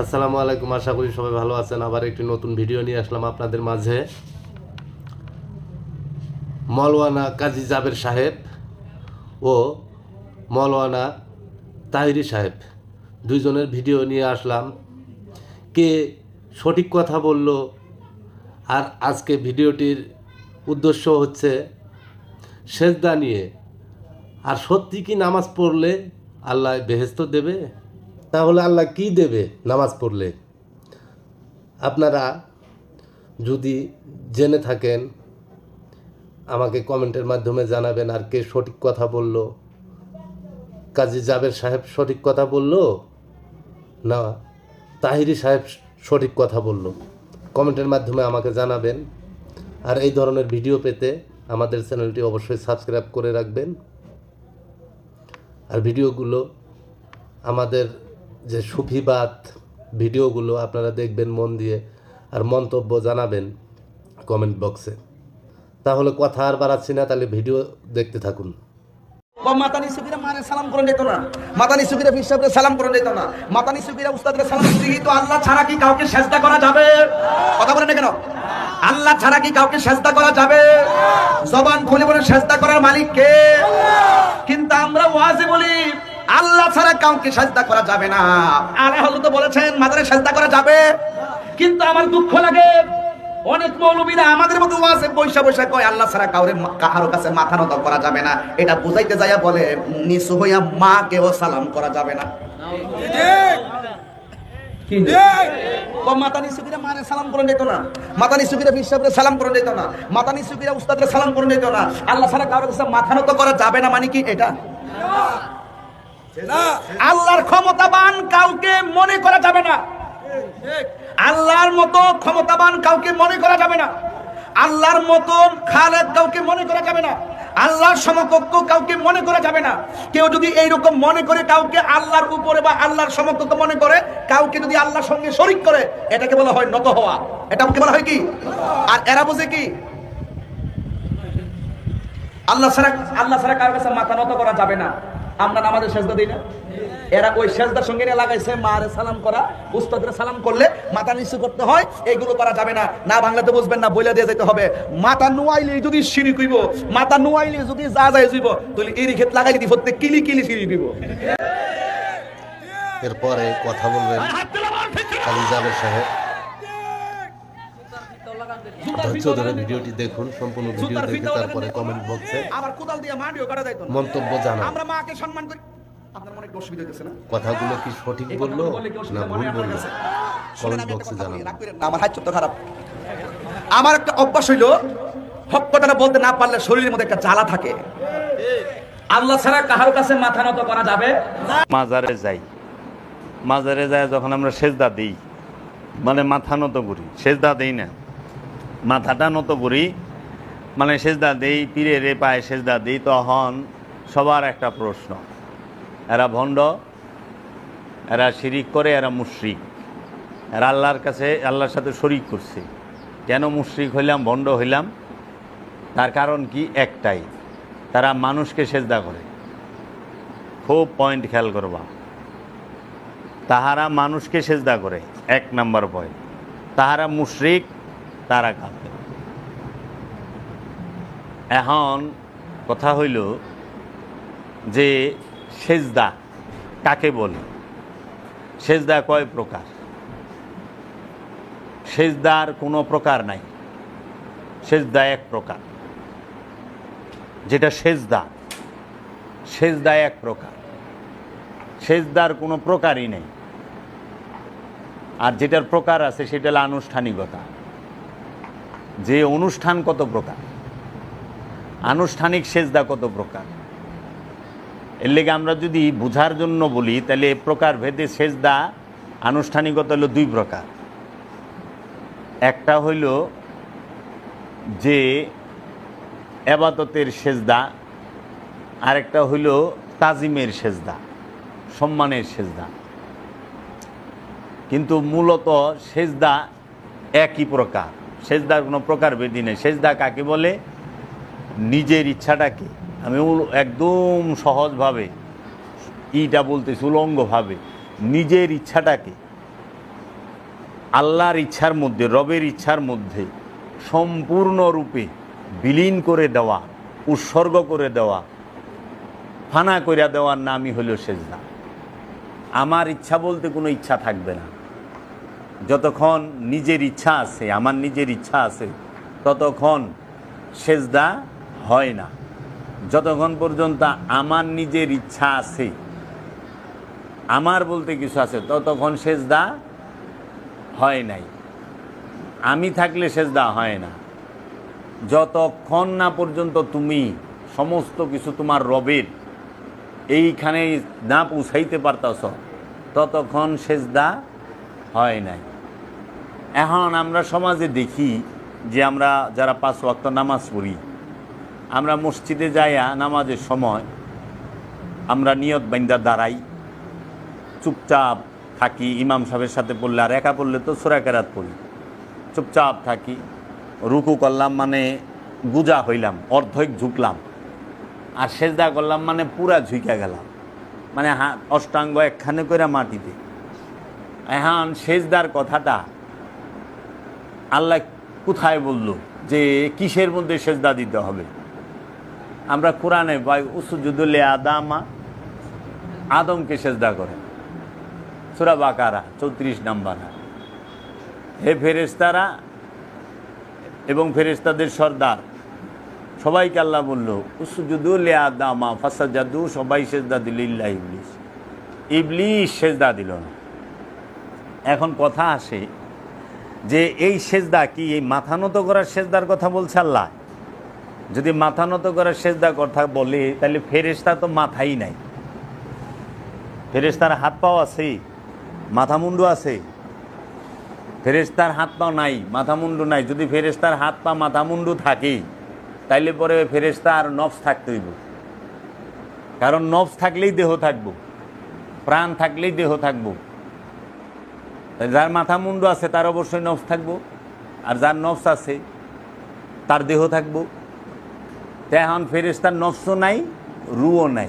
আসসালামু আলাইকুম, আশা করি সবাই ভালো আছেন। আবার একটি নতুন ভিডিও নিয়ে আসলাম আপনাদের মাঝে। মলওয়ানা কাজী জাবের সাহেব ও মলওয়ানা তাহিরি সাহেব। দুইজনের ভিডিও নিয়ে আসলাম। কে সঠিক কথা বলল আর আজকে ভিডিওটির উদ্দেশ্য হচ্ছে সেজদা নিয়ে। আর সত্যি কি নামাজ পড়লে আল্লাহ বেহেস্ত দেবে? তাহলে আল্লাহ কি দেবে নামাজ পড়লে? আপনারা যদি জেনে থাকেন, আমাকে কমেন্টের মাধ্যমে জানাবেন আর কে সঠিক কথা বলল। কাজী জাবের সাহেব সঠিক কথা বলল? না, তাহিরি সাহেব সঠিক কথা বলল। কমেন্টের মাধ্যমে আমাকে জানাবেন। আর এই ধরনের ভিডিও পেতে আমাদের চ্যানেলটি অবশ্যই সাবস্ক্রাইব করে রাখবেন। আর ভিডিওগুলো আমাদের যে সুফিবাদ ভিডিওগুলো আপনারা দেখবেন মন দিয়ে আর মন্তব্য জানাবেন কমেন্ট বক্সে। তাহলে কথা আর বাড়াচ্ছি না, তাহলে ভিডিও দেখতে থাকুন। মারে সালাম না। মাতানি সালাম না। সালাম তো আল্লাহ ছাড়া কি কাউকে করা যাবে? কথা বলেন কেন? আল্লাহ ছাড়া কি কাউকে করা যাবে? জবান করার কিন্তু আমরা ওয়াজে বলি আল্লাহ ছাড়া কাউকে সেজদা করা যাবে না। আরে হলো তো বলেছেন, মাদারে সেজদা করা যাবে। কিন্তু আমার দুঃখ লাগে, অনেক মৌলবীরা আমাদের মতো আছে বৈশা বৈশা কয়, আল্লাহ ছাড়া কাউরে কাহারো কাছে মাথা নত করা যাবে না। এটা বুঝাইতে যাইয়া বলে, নিচু হইয়া মাকেও সালাম করা যাবে না। মাতানি সুবিরা মারে সালাম করে দিত না। মাতানি সুবিরা বিশ্বরে সালাম করে দিত না। মাতানি সুবিরা উস্তাদরে সালাম করে দিত না। আল্লাহ ছাড়া কারোর কাছে মাথা নত করা যাবে না মানে কি এটা? আল্লাহর ক্ষমতাবান কাউকে মনে করা যাবে না। আল্লাহর মতো ক্ষমতাবান কাউকে মনে করা যাবে না। আল্লাহর মতো খালেদ কাউকে মনে করা যাবে না। আল্লাহর সমকক্ষ কাউকে মনে করা যাবে না। কেউ যদি এইরকম মনে করে কাউকে আল্লাহর উপরে বা আল্লাহর সমকক্ষ মনে করে, কাউকে যদি আল্লাহর সঙ্গে শরিক করে, এটাকে বলা হয় নত হওয়া। এটাকে বলা হয় কি? আর এরা বুঝে কি? আল্লাহ ছাড়া আল্লাহ ছাড়া কারোর কাছে মাথা নত করা যাবে না। আমরা নামাজের সেজদা দিই না। এরা ওই সেজদার সঙ্গে নিয়ে লাগাইছে মারে সালাম করা উস্তাদের সালাম করলে মাথা নিচু করতে হয় এইগুলো করা যাবে না। না বাংলাতে বুঝবেন না বইলা দিয়ে যেতে হবে। মাথা নুয়াইলে যদি সিঁড়ি কইব মাথা নুয়াইলে যদি যা যায় যাইব তাহলে এরি ক্ষেত লাগাই দি প্রত্যেক কিলি কিলি সিঁড়ি দিব এরপরে কথা বলবেন কাজী জাবের সাহেব। ধৈর্য ধরে ভিডিওটি দেখুন সম্পূর্ণ ভিডিও দেখে তারপরে কমেন্ট বক্সে আবার কোদাল দিয়ে মাটিও কাটা যাইতো না। মন্তব্য জানান আমরা মাকে সম্মান করি। আপনার মনে একটু অসুবিধা হচ্ছে না? কথাগুলো কি সঠিক বলল না ভুল বলল? কমেন্ট বক্সে কথা জানান। আমার হাত তো খারাপ। আমার একটা অভ্যাস হইল হক কথাটা বলতে না পারলে শরীরের মধ্যে একটা জ্বালা থাকে। আল্লাহ ছাড়া কাহার কাছে মাথা নত করা যাবে? মাজারে যাই। মাজারে যায় যখন আমরা সেজদা দিই। মানে মাথা নত করি। সেজদা দিই না। মাথাটা নত করি। মানে সেজদা দেই পীরে রে পায়ে সেজদা দিই, তখন সবার একটা প্রশ্ন। এরা ভণ্ড, এরা শিরিক করে, এরা মুশরিক। এরা আল্লাহর কাছে, আল্লাহর সাথে শরিক করছে। কেন মুশরিক হইলাম, ভণ্ড হইলাম? তার কারণ কি? একটাই, তারা মানুষকে সেজদা করে। খুব পয়েন্ট খেয়াল করবা। তাহারা মানুষকে সেজদা করে, এক নাম্বার পয়েন্ট তাহারা মুশরিক তারা কাঁদে এখন কথা হইল যে সেজদা কাকে বলে? সেজদা কয় প্রকার? সেজদার কোনো প্রকার নাই। সেজদা এক প্রকার। যেটা সেজদা সেজদা এক প্রকার। সেজদার কোনো প্রকারই নেই। আর যেটার প্রকার আছে সেটা হলো আনুষ্ঠানিকতা। যে অনুষ্ঠান কত প্রকার? আনুষ্ঠানিক সেজদা কত প্রকার? এর লেগে আমরা যদি বোঝার জন্য বলি, তাহলে প্রকার ভেদে সেজদা আনুষ্ঠানিকতা হলো দুই প্রকার। একটা হইল যে এবাদতের সেজদা, আরেকটা হইল তাজিমের সেজদা, সম্মানের সেজদা। কিন্তু মূলত সেজদা একই প্রকার। সেজদার কোনো প্রকার বেদি নেই। সেজদা কাকে বলে? নিজের ইচ্ছাটাকে। আমি একদম সহজভাবে, ইটা বলতেছি উলঙ্গভাবে, নিজের ইচ্ছাটাকে, আল্লাহর ইচ্ছার মধ্যে, রবের ইচ্ছার মধ্যে সম্পূর্ণরূপে বিলীন করে দেওয়া, উৎসর্গ করে দেওয়া, ফানা কইরা দেওয়ার নামই হলো সেজদা। আমার ইচ্ছা বলতে কোনো ইচ্ছা থাকবে না। যতক্ষণ নিজের ইচ্ছা আছে, আমার নিজের ইচ্ছা আছে, ততক্ষণ সেজদা হয় না। যতক্ষণ পর্যন্ত আমার নিজের ইচ্ছা আছে, আমার বলতে কিছু আছে, ততক্ষণ সেজদা হয় নাই। আমি থাকলে সেজদা হয় না। যতক্ষণ না পর্যন্ত তুমি সমস্ত কিছু তোমার রবের এইখানে না পৌঁছাইতে পারতাছ, ততক্ষণ সেজদা হয় নাই। এখন আমরা সমাজে দেখি যে আমরা যারা পাঁচ ওয়াক্ত নামাজ পড়ি, আমরা মসজিদে যাইয়া নামাজের সময় আমরা নিয়ত বাইন্দা দাঁড়াই, চুপচাপ থাকি, ইমাম সাহেবের সাথে পড়লে আর একা পড়লে তো সোরাকেরাত পড়ি। চুপচাপ থাকি, রুকু করলাম মানে গুজা হইলাম, অর্ধেক ঝুঁকলাম, আর সেজদা করলাম মানে পুরা ঝুঁকে গেলাম। মানে হাত অষ্টাঙ্গ একখানে করে মাটিতে। এখন সেজদার কথাটা আল্লাহ কোথায় বলল যে কিসের মধ্যে সেজদা দিতে হবে? আমরা কোরআনে পাই উসুজুদুল্লে আদামা আদমকে সেজদা করে সুরা বাকারা, চৌত্রিশ নাম্বার হে ফেরেস্তারা এবং ফেরেস্তাদের সর্দার, সবাইকে আল্লাহ বলল উসুজুদুল আদামা ফাসাজাদু সবাই সেজদা দিল ইল্লা ইবলিস। ইবলিস সেজদা দিল না। এখন কথা আসে যে এই সেজদা কি, এই মাথা নত করার সেজদার কথা বলছে আল্লাহ? যদি মাথা নত করার সেজদা কথা বলে, তাহলে ফেরেস্তা তো মাথাই নাই। ফেরেস্তার হাত পাও আছে? মাথা মুন্ডু আছে? ফেরেস্তার হাত পাও নাই, মাথা মুন্ডু নাই। যদি ফেরেস্তার হাত পা মাথা মুন্ডু থাকে, তাইলে পরে ফেরেস্তা আর নফস থাকতে হইব। কারণ নফস থাকলেই দেহ থাকব, প্রাণ থাকলেই দেহ থাকব। যার মাথা মুন্ডু আছে, তার অবশ্যই নফস থাকব। আর যার নফস আছে, তার দেহ থাকব। তো এখন ফেরেস্তার নফসও নাই, রুও নাই।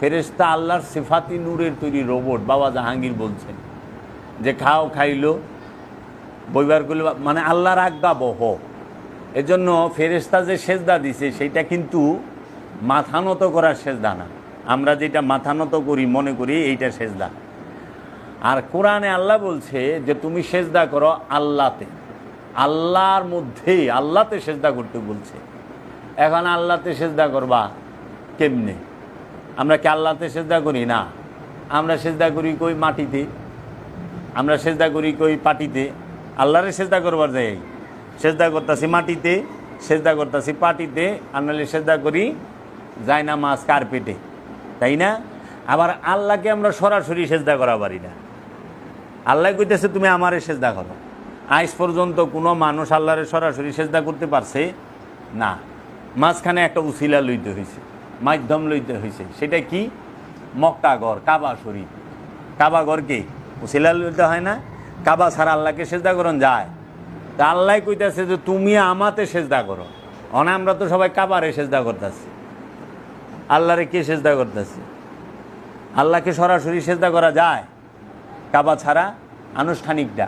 ফেরেস্তা আল্লাহর সিফাতি নূরের তৈরি রোবট, বাবা জাহাঙ্গীর বলছেন। যে খাও, খাইলো, বইবার করলে মানে আল্লাহর আজ্ঞা বহ এজন্য ফেরেস্তা যে সেজদা দিছে, সেইটা কিন্তু মাথা নত করার সেজদা না। আমরা যেটা মাথা নত করি, মনে করি, এইটা সেজদা। আর কোরআনে আল্লাহ বলছে যে তুমি সেজদা করো আল্লাতে আল্লাহর মধ্যে আল্লাতে সেজদা করতে বলছে। এখন আল্লাতে সেজদা করবা কেমনে? আমরা কি আল্লাতে সেজদা করি? না। আমরা সেজদা করি কই মাটিতে? আমরা সেজদা করি কই পাটিতে? আল্লাহরে সেজদা করবার যাই সেজদা করতেছি মাটিতে, সেজদা করতেছি পাটিতে, আর নাহলে সেজদা করি যায় না মাছ কার্পেটে। তাই না? আবার আল্লাহকে আমরা সরাসরি সেজদা করা পারি না। আল্লাহ কইতেছে, তুমি আমারে সেজদা করো। আজ পর্যন্ত কোনো মানুষ আল্লাহরে সরাসরি সেজদা করতে পারছে? না। মাঝখানে একটা উসিলা লইতে হয়েছে মাধ্যম লইতে হয়েছে সেটা কি? মক্কাগর কাবা শরীফ। কাবাগরকে উসিলা লইতে হয় না? কাবা ছাড়া আল্লাহকে সেজদা করন যায়? তা আল্লাহ কইতেছে যে, তুমি আমাতে সেজদা করো। অনে আমরা তো সবাই কাবারে সেজদা করতেছি। আল্লাহরে কে সেজদা করতেছে? আল্লাহকে সরাসরি সেজদা করা যায়? কাবা ছাড়া আনুষ্ঠানিকটা।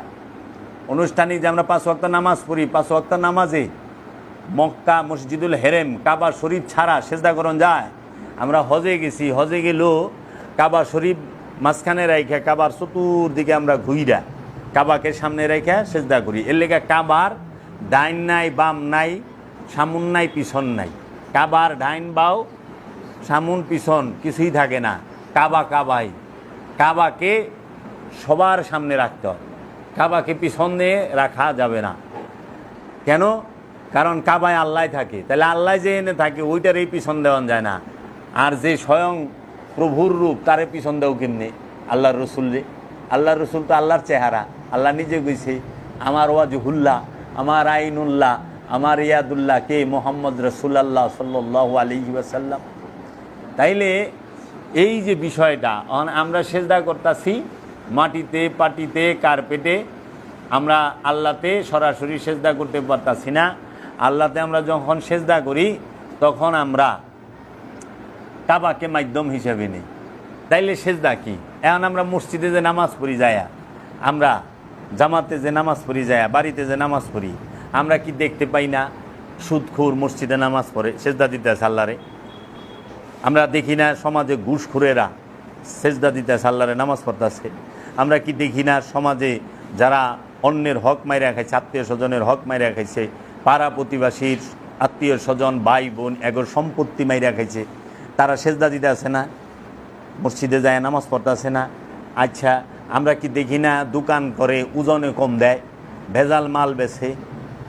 আনুষ্ঠানিক যে আমরা পাঁচ ওয়াক্ত নামাজ পড়ি, পাঁচ ওয়াক্ত নামাজে মক্কা, মসজিদুল হেরেম, কাবা শরীফ ছাড়া সেজদা করণ যায়। আমরা হজে গেছি, হজে গেলেও কাবা শরীফ মাঝখানে রাইখা, কাবার চতুর্দিকে আমরা ঘুইরা কাবাকে সামনে রেখে সেজদা করি। এর লেগে কাবার ডাইন নাই, বাম নাই, সামুন নাই, পিছন নাই। কাবার ডাইন বাও, সামুন, পিছন কিছুই থাকে না। কাবা কাবাই। কাবাকে সবার সামনে রাখতে হয়। কাবাকে পিছনে রাখা যাবে না। কেন? কারণ কাবায় আল্লাহ থাকে। তাহলে আল্লাহ যে এনে থাকে, ওইটার এই পিছন দেওয়া যায় না। আর যে স্বয়ং প্রভুর রূপ, তারে পিছন দেও কেমনি? আল্লাহর রসুল যে। আল্লাহর রসুল তো আল্লাহর চেহারা। আল্লাহ নিজে গেছে আমার ওয়াজহুল্লাহ, আমার আইনুল্লাহ, আমার ইয়াদুল্লাহ কে? মোহাম্মদ রসুল্লাহ সাল্লাহ আলহি ওয়াসাল্লাম। তাইলে এই যে বিষয়টা আমরা সেজদা করতেছি মাটিতে, পাটিতে, কার্পেটে আমরা আল্লাহতে সরাসরি সেজদা করতে পারতাছি না। আল্লাহতে আমরা যখন সেজদা করি, তখন আমরা কাবাকে মাধ্যম হিসেবে নিই। তাইলে সেজদা কি? এখন আমরা মসজিদে যে নামাজ পড়ি যায়া, আমরা জামাতে যে নামাজ পড়ি যায়া, বাড়িতে যে নামাজ পড়ি, আমরা কি দেখতে পাই না? সুদখুর মসজিদে নামাজ পড়ে, সেজদা দিতে আল্লাহরে। আমরা দেখি না সমাজে ঘুষখুরেরা সেজদা দিতে আল্লাহরে, নামাজ পড়তেছে। আমরা কি দেখি না? সমাজে যারা অন্যের হক মাইরা খাইছে, আত্মীয় স্বজনের হক মাইরা খাইছে, পাড়া প্রতিবাসীর আত্মীয় স্বজন, ভাই বোন, এগোর সম্পত্তি মাইরা খাইছে, তারা সেজদা দিতে আছে না? মসজিদে যায়, নামাজ পড়তে আছে না? আচ্ছা আমরা কি দেখি না দোকান করে ওজনে কম দেয়, ভেজাল মাল বেছে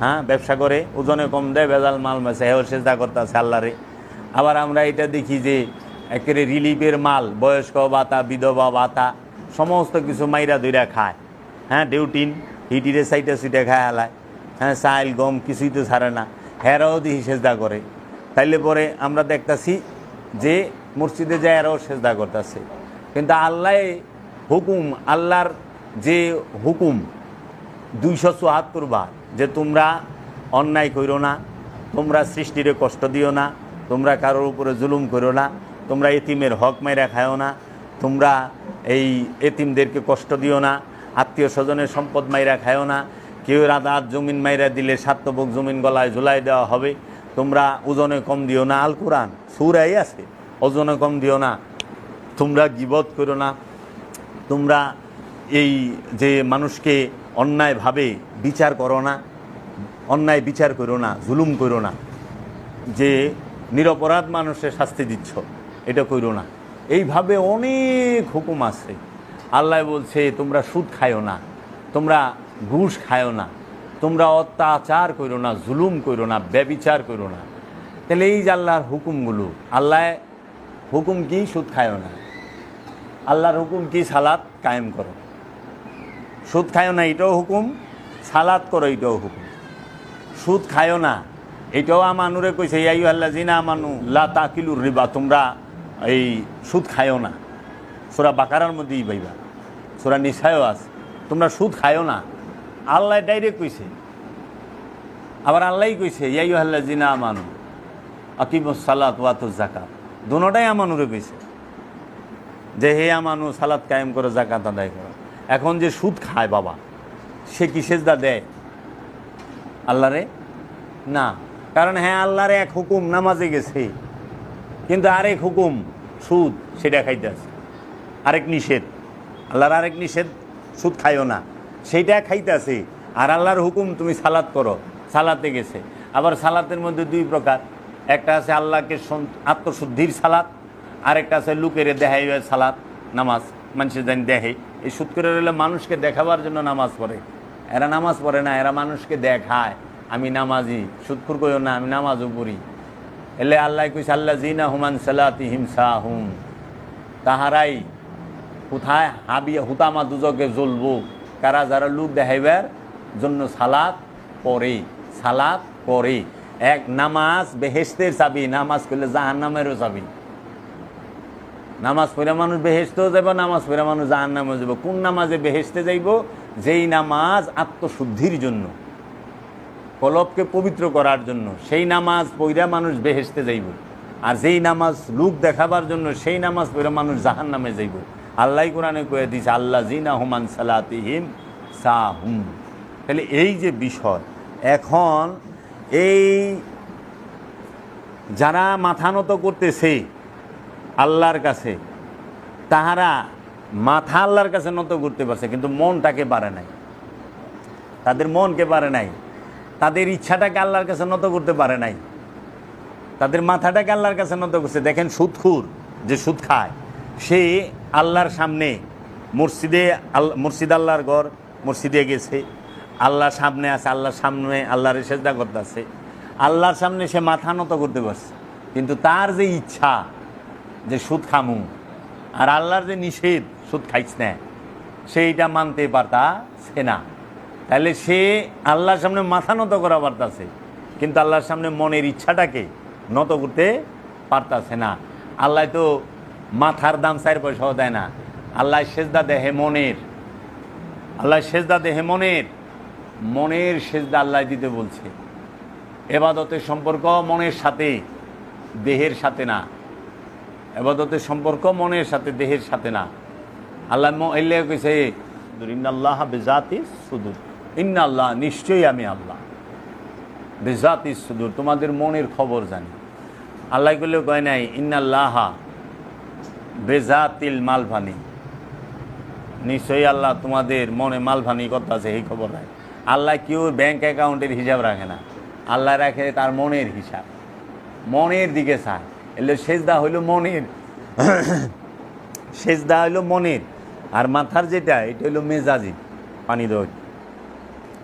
হ্যাঁ ব্যবসা করে, ওজনে কম দেয়, ভেজাল মাল বেছে হেও সেজদা করতে আছে আল্লাহরে। আবার আমরা এটা দেখি যে একেবারে রিলিফের মাল, বয়স্ক ভাতা, বিধবা ভাতা সমস্ত কিছু মাইরা দইরা খায়। হ্যাঁ ডিউটিন, হিটিরে সাইটে সুইটে খায় হালায়। হ্যাঁ সাইল গম কিছুই তো ছাড়ে না। হেরাও দিহি সেজদা করে। তাইলে পরে আমরা দেখতাছি যে মসজিদে যায় এরাও সেজদা করতেছে। কিন্তু আল্লাহ হুকুম, আল্লাহর যে হুকুম দুইশো চুয়াত্তর বার যে তোমরা অন্যায় করো না, তোমরা সৃষ্টিরে কষ্ট দিও না, তোমরা কারোর উপরে জুলুম করো না, তোমরা এতিমের হক মাইরা খায়ও না, তোমরা এই এতিমদেরকে কষ্ট দিও না, আত্মীয় স্বজনের সম্পদ মাইরা খায়ও না, কেউ রাত জমিন মাইরা দিলে সাতবক জমিন গলায় ঝুলাই দেওয়া হবে, তোমরা ওজনে কম দিও না। আল কোরআন, সুরাই আছে, ওজনে কম দিও না, তোমরা গিবত করো না, তোমরা এই যে মানুষকে অন্যায়ভাবে বিচার করো না, অন্যায় বিচার করো না, জুলুম করো না, যে নিরপরাধ মানুষের শাস্তি দিচ্ছ, এটা করো না। এইভাবে অনেক হুকুম আছে। আল্লাহ বলছে, তোমরা সুদ খায়ও না, তোমরা ঘুষ খায়ও না, তোমরা অত্যাচার করো না, জুলুম করো না, ব্যবিচার করো না। তাহলে এই যে আল্লাহর হুকুমগুলো, আল্লাহ হুকুম কি সুদ খায়ও না? আল্লাহর হুকুম কি সালাদ কায়েম করো? সুদ খায়ও না, এটাও হুকুম সালাদ করো, এটাও হুকুম। সুদ খায়ও না, এটাও আমানুরে কইছে ইয়াই আল্লাহ জিনা আমানু, লা তাকিলুর রিবা, তোমরা এই সুদ খায়ও না। সোরা বাকারার মধ্যেই পাইবা। সোরা নিশায়ও আছে। তোমরা সুদ খায়ও না। আল্লাহ ডাইরেক্ট কইছে। আবার আল্লাহই কইছে ইয়াই আল্লাহ জিনা আমানু আকিম সালাত ওয়াত জাকাত দুটাই আমানুরে কইছে। যে হে আমানু, সালাত কায়েম করে জাকাত আদায় করো। এখন যে সুদ খায় বাবা, সে কি সেজদা দেয়? আল্লাহরে? না। কারণ হ্যাঁ আল্লাহরে এক হুকুম, নামাজে গেছে। কিন্তু আরেক হুকুম, সুদ, সেটা খাইতে আছে। আরেক নিষেধ। আল্লাহর আরেক নিষেধ, সুদ খাইও না। সেইটা খাইতে আছে। আর আল্লাহর হুকুম, তুমি সালাত করো। সালাতে গেছে। আবার সালাতের মধ্যে দুই প্রকার। একটা আছে আল্লাহকে আত্মশুদ্ধির সালাত, আরেকটা আছে লুকেরে দেখাই সালাত, নামাজ, মানুষের জানি দেখে। এই সুদ করে রইলে মানুষকে দেখাবার জন্য নামাজ পড়ে। এরা নামাজ পড়ে না, এরা মানুষকে দেখায়। আমি নামাজি, সুদখুর কইও না, আমি নামাজও পড়ি। এলে আল্লাহ কইছে আল্লাহ জিনা হুমান সালাতি হিমসা হুম তাহারাই কোথায় হাবিয়া, হুতামা দুজকে জ্বলবো। কারা যারা লোক দেখাইবার জন্য সালাত পড়ে সালাত পড়ে এক নামাজ বেহেস্তের চাবি, নামাজ করলে জাহান নামেরও চাবি। নামাজ পড়ে মানুষ বেহেস্তেও যাব নামাজ পড়ে মানুষ জাহান নামেও যাব কোন নামাজে বেহেস্তে যাইব? যেই নামাজ আত্মশুদ্ধির জন্য। কলবকে পবিত্র করার জন্য, সেই নামাজ পইরা মানুষ বেহেস্তে যাইব। আর যেই নামাজ লুক দেখাবার জন্য, সেই নামাজ পইরা মানুষ জাহান নামে যাইব। আল্লাহ কোরআনে কয়ে দিছে আল্লাহ জিনা হুমান সালাতিহিম সাহুম। তাহলে এই যে বিষয়, এখন এই যারা মাথা নত করতেছে আল্লাহর কাছে, তাহারা মাথা আল্লাহর কাছে নত করতে পারছে, কিন্তু মনটাকে পারে নাই। তাদের মনকে পারে নাই। তাদের ইচ্ছাটাকে আল্লাহর কাছে নত করতে পারে নাই। তাদের মাথাটাকে আল্লাহর কাছে নত করছে। দেখেন সুদখুর যে সুদ খায়, সে আল্লাহর সামনে মসজিদে আল মসজিদ আল্লাহর ঘর, মসজিদে গেছে। আল্লাহর সামনে আছে, আল্লাহর সামনে আল্লাহর সেজদা করতেছে। আল্লাহর সামনে সে মাথা নত করতে পারছে। কিন্তু তার যে ইচ্ছা যে সুদ খামু, আর আল্লাহর যে নিষেধ সুদ খাইছ না, সেইটা মানতে পারতাছে না। তাহলে সে আল্লাহর সামনে মাথা নত করা পারতাছে, কিন্তু আল্লাহর সামনে মনের ইচ্ছাটাকে নত করতে পারতাছে না। আল্লাহ তো মাথার দাম চার পয়সাও দেয় না। আল্লাহ সেজদা দেহে মনের, আল্লাহ সেজদা দেহে মনের মনের সেজদা আল্লাহ দিতে বলছে। এবাদতের সম্পর্ক মনের সাথে, দেহের সাথে না। এবাদতের সম্পর্ক মনের সাথে, দেহের সাথে না। আল্লাহ এলে কইছে সুদূর বেজাতি সুদূর। ইন্নাল্লাহ, নিশ্চয়ই আমি আল্লাহ। বেজাতি সুদূর, তোমাদের মনের খবর জানি। আল্লাহ করলেও কয় নাই, ইন্নাল্লাহা বেজাতিল মালভানি। নিশ্চয়ই আল্লাহ তোমাদের মনে মালভানি কথা আছে, এই খবর নাই। আল্লাহ কেউ ব্যাংক অ্যাকাউন্টের হিসাব রাখে না। আল্লাহ রাখে তার মনের হিসাব। মনের দিকে চায়। এলে সেজদা হইল মনের। সেজদা হইল মনের। আর মাথার যেটা, এটা হইল মেজাজি, পানি দেওয়া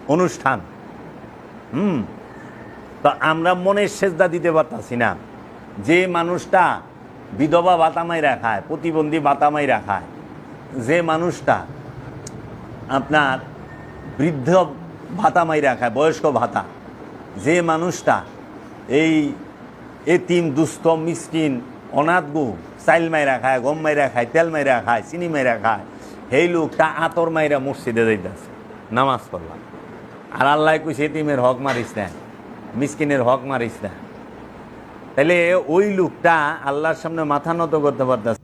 অনুষ্ঠান। হুম। তো আমরা মনের সেজদা দিতে পারতাছি না। যে মানুষটা বিধবা বাতামাই রাখায় প্রতিবন্ধী বাতামাই রাখায় যে মানুষটা আপনার বৃদ্ধ ভাতা মাইরা খায়, বয়স্ক ভাতা যে মানুষটা এই এতিম, দুস্থ, মিসকিন, অনাথ গু, চাইল মাইরা খায়, গম মাইরা খায়, তেল মাইরা খায়, চিনি মাইরা খায়, সেই লোকটা আতর মাইরা মসজিদে যাইতেছে। নামাজ পড়লাম। আর আল্লাহ কই এতিমের হক মারিস না, মিসকিনের হক মারিস না। তাহলে ওই লোকটা আল্লাহর সামনে মাথা নত করতে পারতেছে